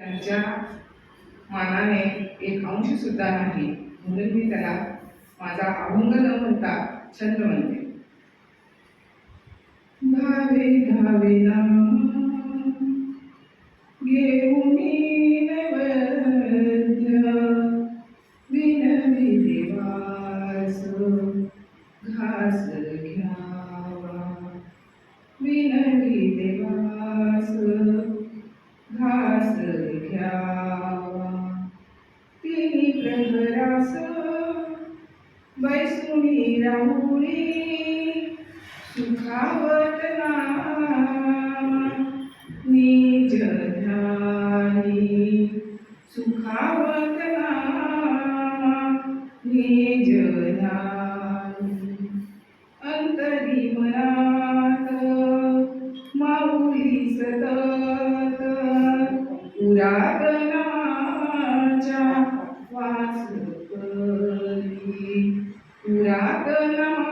त्यांच्या मानाने एक अंश सुद्धा नाही. म्हणून मी त्याला माझा अभंग न म्हणता छंद म्हणते. धावे धावे ना विनवी देवास घास घ्या. घास घ्यावा तिन्ही प्रहरास बैसुनी राहुरी सुखावत नामा निज ध्यानी सुखावत नामा निज ध्यानी अंतरी मनात माऊली सतत पुरातनाच्या वास करी पुरातनाच्या